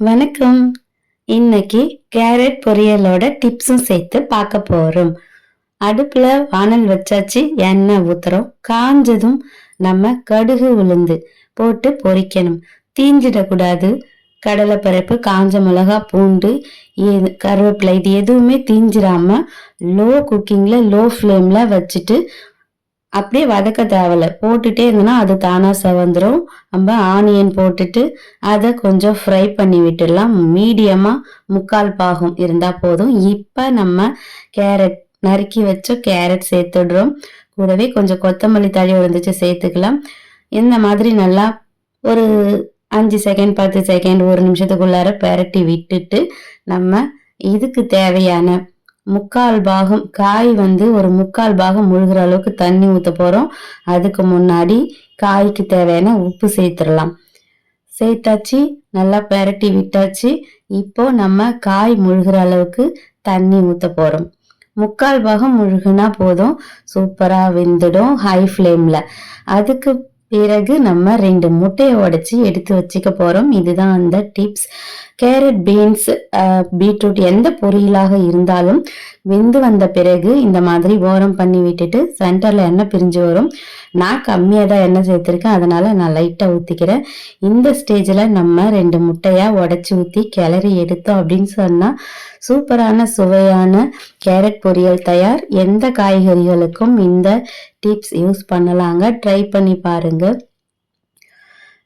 வணக்கம். இன்னைக்கு கேரட் பொரியலோட டிப்ஸும் சேர்த்து பார்க்க போறோம். அடுப்புல வானல் வச்சாச்சு எண்ணெய் ஊத்துறோம். காஞ்சதும் நம்ம கடுகு உளுந்து போட்டு பொரிக்கணும். தீஞ்சிடக்கூடாது. கடலைப்பருப்பு காஞ்ச மிளகா பூண்டு இது கருவேப்பிலை இது எதுவுமே தீஞ்சிடாம லோ குக்கிங்ல லோ ஃப்ளேமில் வச்சுட்டு அப்படியே வதக்க தேவையில்ல. போட்டுட்டே இருந்தோம்னா அது தானாக செவந்துடும் நம்ம ஆனியன் போட்டுட்டு அதை கொஞ்சம் ஃப்ரை பண்ணி விட்டுடலாம். மீடியமாக முக்கால் பாகம் இருந்தால் போதும். இப்போ நம்ம கேரட் நறுக்கி வச்ச கேரட் சேர்த்துடுறோம். கூடவே கொஞ்சம் கொத்தமல்லி தழி விழுந்துச்சு சேர்த்துக்கலாம். இந்த மாதிரி நல்லா ஒரு அஞ்சு செகண்ட் பத்து செகண்ட் ஒரு நிமிஷத்துக்குள்ளார பெரட்டி விட்டுட்டு நம்ம இதுக்கு தேவையான முக்கால் பாகம் காய் வந்து ஒரு முக்கால் பாகம் முழுகிற அளவுக்கு தண்ணி ஊற்ற போகிறோம் அதுக்கு முன்னாடி காய்க்கு தேவையான உப்பு சேர்த்துடலாம். சேர்த்தாச்சு நல்லா பெரட்டி விட்டாச்சு. இப்போ நம்ம காய் முழுகிற அளவுக்கு தண்ணி ஊற்ற போகிறோம் முக்கால் பாகம் முழுகுனா போதும். சூப்பராக வெந்துடும் ஹை ஃப்ளேமில் அதுக்கு பிறகு நம்ம ரெண்டு முட்டையை உடைச்சி எடுத்து வச்சுக்க போகிறோம் இதுதான் அந்த டிப்ஸ் கேரட் பீன்ஸ் பீட்ரூட் எந்த பொரியலாக இருந்தாலும் வெந்து வந்த பிறகு இந்த மாதிரி ஓரம் பண்ணி விட்டுட்டு சென்டரில் எண்ணெய் பிரிஞ்சு வரும். நான் கம்மியாக தான் எண்ணெய் சேர்த்துருக்கேன். அதனால் நான் லைட்டாக ஊற்றிக்கிறேன் இந்த ஸ்டேஜில் நம்ம ரெண்டு முட்டையாக உடச்சி ஊற்றி கிளறி எடுத்தோம் அப்படின்னு சொன்னால் சூப்பரான சுவையான கேரட் பொரியல் தயார். எந்த காய்கறிகளுக்கும் இந்த டிப்ஸ் யூஸ் பண்ணலாங்க. ட்ரை பண்ணி பாருங்க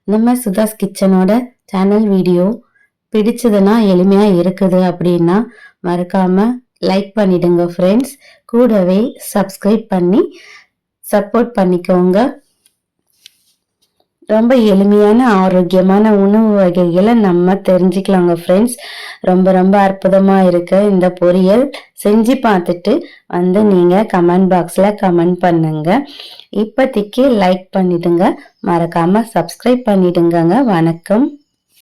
நம்ம சுதாஸ் கிச்சனோட சேனல் வீடியோ பிடிச்சதுன்னா எளிமையாக இருக்குது அப்படின்னா மறக்காம லைக் பண்ணிடுங்க ஃப்ரெண்ட்ஸ் கூடவே சப்ஸ்கிரைப் பண்ணி சப்போர்ட் பண்ணிக்கோங்க. ரொம்ப எளிமையான ஆரோக்கியமான உணவு வகைகளை நம்ம தெரிஞ்சுக்கலாங்க ஃப்ரெண்ட்ஸ் ரொம்ப ரொம்ப அற்புதமாக இருக்க இந்த பொரியல். செஞ்சு பார்த்துட்டு வந்து நீங்கள் கமெண்ட் பாக்ஸில் கமெண்ட் பண்ணுங்க. இப்போதைக்கு லைக் பண்ணிடுங்க. மறக்காமல் சப்ஸ்கிரைப் பண்ணிடுங்கங்க. வணக்கம்.